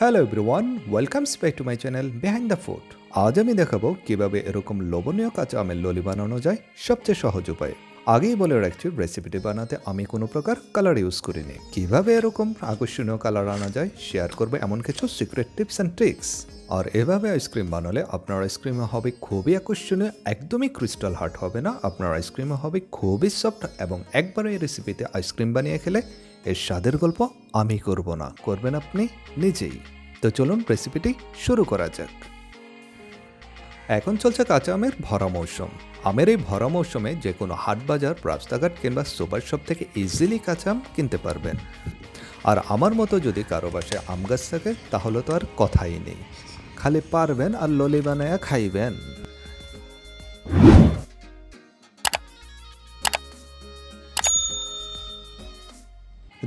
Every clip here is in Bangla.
Hello everyone welcomes back to my channel behind the food আজ আমি দেখাবো কীভাবে এরকম লোভনীয় কাঁচা আমের ললি বানানো যায় সবচেয়ে সহজ উপায়ে। আগেই বলে রাখছি রেসিপিটি বানাতে আমি কোনো প্রকার কালার ইউজ করিনি। কীভাবে এরকম আকর্ষণীয় কালার আনা যায় শেয়ার করবে এমন কিছু সিক্রেট টিপস অ্যান্ড ট্রিক্স আর এভাবে আইসক্রিম বানালে আপনার আইসক্রিমে হবে খুবই আকর্ষণীয়, একদমই ক্রিস্টাল হার্ট হবে না। আপনার আইসক্রিমে হবে খুবই সফট এবং একবার এই রেসিপিতে আইসক্রিম বানিয়ে খেলে এর স্বাদের গল্প আমি করব না, করবেন আপনি নিজেই। তো চলুন রেসিপিটি শুরু করা যাক। এখন চলছে কাঁচা আমের ভরা মৌসুম। আমের এই ভরা মৌসুমে যে কোনো হাট বাজার, রাস্তাঘাট কিংবা সুপার শপ থেকে ইজিলি কাঁচা আম কিনতে পারবেন। আর আমার মতো যদি কারও বাসায় আম গাছ থাকে, তাহলে তো আর কথাই নেই। খালি পারবেন আর ললি বানায়া খাইবেন।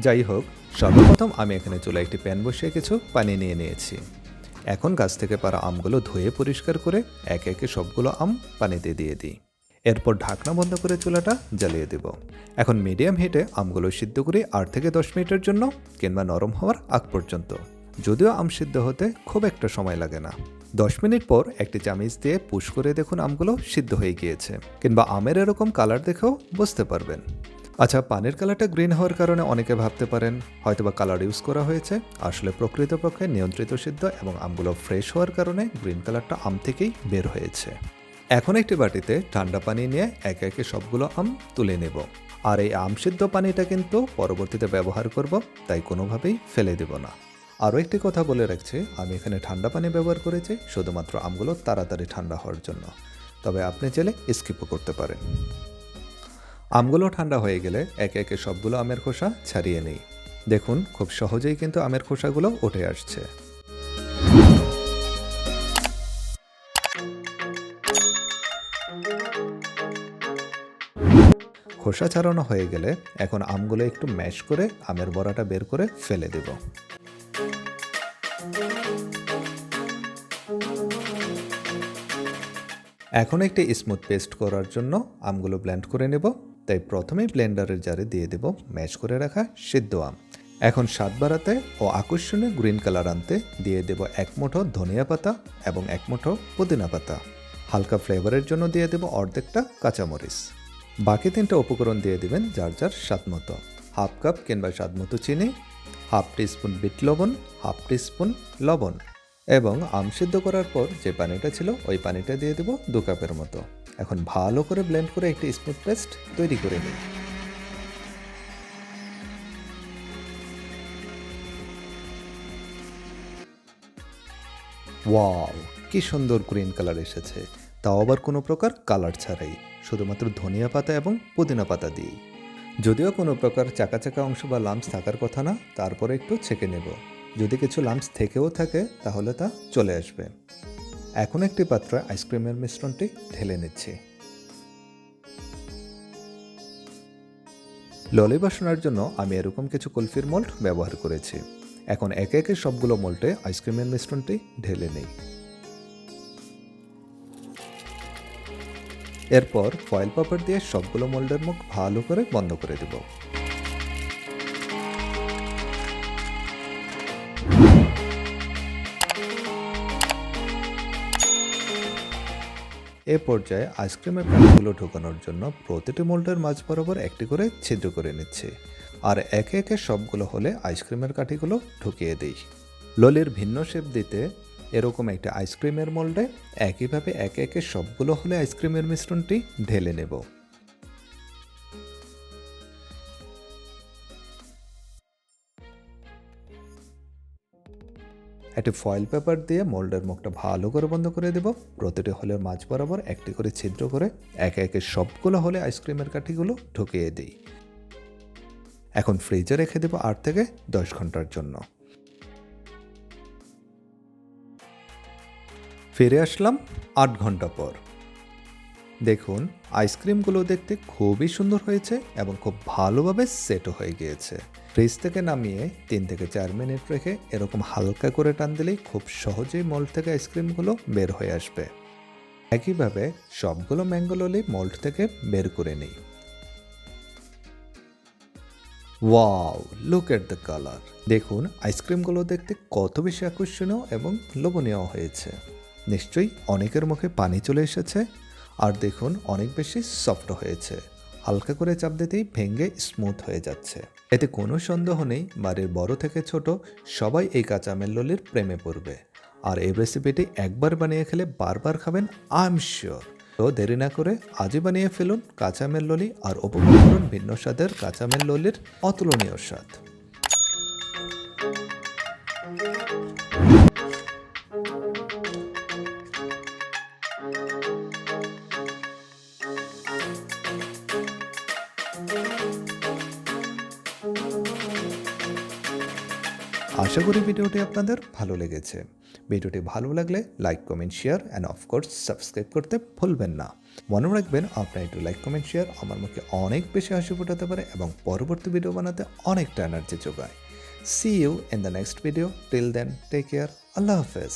যাই হোক সর্বপ্রথম আমি এখানে চুলা একটি প্যান বসিয়ে কিছু পানি নিয়ে নিয়েছি। এখন গাছ থেকে পারা আমগুলো ধুয়ে পরিষ্কার করে একে একে সবগুলো আম পানিতে দিয়ে দিই। এরপর ঢাকনা বন্ধ করে চুলাটা জ্বালিয়ে দেব। এখন মিডিয়াম হিটে আমগুলো সিদ্ধ করি আট থেকে দশ মিনিটের জন্য কিংবা নরম হওয়ার আগ পর্যন্ত। যদিও আম সিদ্ধ হতে খুব একটা সময় লাগে না। দশ মিনিট পর একটি চামিচ দিয়ে পুশ করে দেখুন আমগুলো সিদ্ধ হয়ে গিয়েছে, কিংবা আমের এরকম কালার দেখেও বুঝতে পারবেন। আচ্ছা পানির কালারটা গ্রিন হওয়ার কারণে অনেকে ভাবতে পারেন, হয়তোবা কালার ইউজ করা হয়েছে। আসলে প্রকৃতপক্ষে নিয়ন্ত্রিত সিদ্ধ এবং আমগুলো ফ্রেশ হওয়ার কারণে গ্রিন কালারটা আম থেকেই বের হয়েছে। এখন একটি বাটিতে ঠান্ডা পানি নিয়ে একে একে সবগুলো আম তুলে নেব। আর এই আম সিদ্ধ পানিটা কিন্তু পরবর্তীতে ব্যবহার করব, তাই কোনোভাবেই ফেলে দেব না। আরও একটি কথা বলে রাখছি, আমি এখানে ঠান্ডা পানি ব্যবহার করেছি, শুধুমাত্র আমগুলো তাড়াতাড়ি ঠান্ডা হওয়ার জন্য। তবে আপনি চাইলে স্কিপও করতে পারেন। আমগুলো ঠান্ডা হয়ে গেলে একে একে সবগুলো আমের খোসা ছাড়িয়ে নেই। দেখুন, খুব সহজেই কিন্তু আমের খোসাগুলো উঠে আসছে। খোসা ছাড়ানো হয়ে গেলে এখন আমগুলো একটু ম্যাশ করে আমের বড়াটা বের করে ফেলে দেব। এখন একটি স্মুথ পেস্ট করার জন্য আমগুলো ব্লেন্ড করে নেব। তাই প্রথমেই ব্লেন্ডারের জারে দিয়ে দেব ম্যাশ করে রাখা সিদ্ধ আম। এখন স্বাদ বাড়াতে ও আকর্ষণীয় গ্রিন কালার আনতে দিয়ে দেব এক মুঠো ধনিয়া পাতা এবং এক মুঠো পুদিনা পাতা। হালকা ফ্লেভারের জন্য দিয়ে দেব অর্ধেকটা কাঁচামরিচ। বাকি তিনটা উপকরণ দিয়ে দিবেন যার যার স্বাদ মতো। হাফ কাপ কিংবা স্বাদ মতো চিনি, হাফ টিস্পুন বিট লবণ, হাফ টিস্পুন লবণ এবং আম সিদ্ধ করার পর যে পানিটা ছিল ওই পানিটা দিয়ে দেব দু কাপের মতো। এখন ভালো করে ব্লেন্ড করে একটি স্মুথ পেস্ট তৈরি করে নিই ওয়াও কি সুন্দর গ্রিন কালার এসেছে। তাও আবার কোনো প্রকার কালার ছাড়াই, শুধুমাত্র ধনিয়া পাতা এবং পুদিনা পাতা দিয়েই। যদিও কোনো প্রকার চাকা চাকা অংশ বা লাম্পস থাকার কথা না, তারপরে একটু ছেঁকে নেব। যদি কিছু লাম্পস থেকেও থাকে, তাহলে তা চলে আসবে। এখন একটি পাত্রে আইসক্রিমের মিশ্রণটি ঢেলে নিচ্ছি। ললি বাসনার জন্য আমি এরকম কিছু কুলফির মোল্ড ব্যবহার করেছি। এখন একে একে সবগুলো মোল্টে আইসক্রিমের মিশ্রণটি ঢেলে নেই। এরপর ফয়েল পেপার দিয়ে সবগুলো মোল্ডের মুখ ভালো করে বন্ধ করে দেব। এ পর্যায়ে আইসক্রিমের প্যাকগুলো ঢোকানোর জন্য প্রতিটি মোল্ডের মাঝ বরাবর একটি করে ছিদ্র করে নিচ্ছে। আর একে একে সবগুলো হলে আইসক্রিমের কাঠিগুলো ঢুকিয়ে দিই। ললির ভিন্ন শেপ দিতে এরকম একটা আইসক্রিমের মোল্ডে একইভাবে একে একে সবগুলো হলে আইসক্রিমের মিশ্রণটি ঢেলে নেব। একটি ফয়েল পেপার দিয়ে মোল্ডের মুখটা ভালো করে বন্ধ করে দেব। প্রতিটি হলের মাঝ বরাবর একটি করে ছিদ্র করে একে একে সবগুলো হলে আইসক্রিমের কাঠিগুলো ঢুকিয়ে দিই। এখন ফ্রিজে রেখে দেবো আট থেকে দশ ঘণ্টার জন্য। ফিরে আসলাম আট ঘণ্টা পর। দেখুন আইসক্রিমগুলো দেখতে খুবই সুন্দর হয়েছে এবং খুব ভালোভাবে সেটও হয়ে গিয়েছে। ফ্রিজ থেকে নামিয়ে তিন থেকে চার মিনিট রেখে এরকম হালকা করে টান দিলেই খুব সহজেই মোল্ড থেকে আইসক্রিমগুলো বের হয়ে আসবে। একইভাবে সবগুলো ম্যাঙ্গো ললি থেকে বের করে নিই। Wow look at the colour দেখুন আইসক্রিমগুলো দেখতে কত বেশি আকর্ষণীয় এবং লোভনীয় হয়েছে। নিশ্চয়ই অনেকের মুখে পানি চলে এসেছে। আর দেখুন, অনেক বেশি সফট হয়েছে। হালকা করে চাপ দিতেই ভেঙে স্মুথ হয়ে যাচ্ছে। এতে কোনো সন্দেহ নেই, বাড়ির বড় থেকে ছোট সবাই এই কাঁচা ললির প্রেমে পড়বে। আর এই রেসিপিটি একবার বানিয়ে খেলে বারবার খাবেন আই এম শিওর তো দেরি না করে আজই বানিয়ে ফেলুন কাঁচা ললি আর উপভোগ করুন ভিন্ন স্বাদের কাঁচা ললির অতুলনীয় স্বাদ। আশা করি ভিডিওটি আপনাদের ভালো লেগেছে। ভিডিওটি ভালো লাগলে like, comment, share and of course subscribe করতে ভুলবেন না। মনে রাখবেন আপনার একটু লাইক, কমেন্ট, শেয়ার আমার মুখে অনেক বেশি হাসি ফোটাতে পারে এবং পরবর্তী ভিডিও বানাতে অনেকটা এনার্জি যোগায়। See you in the next video till then take care আল্লাহ হাফেজ।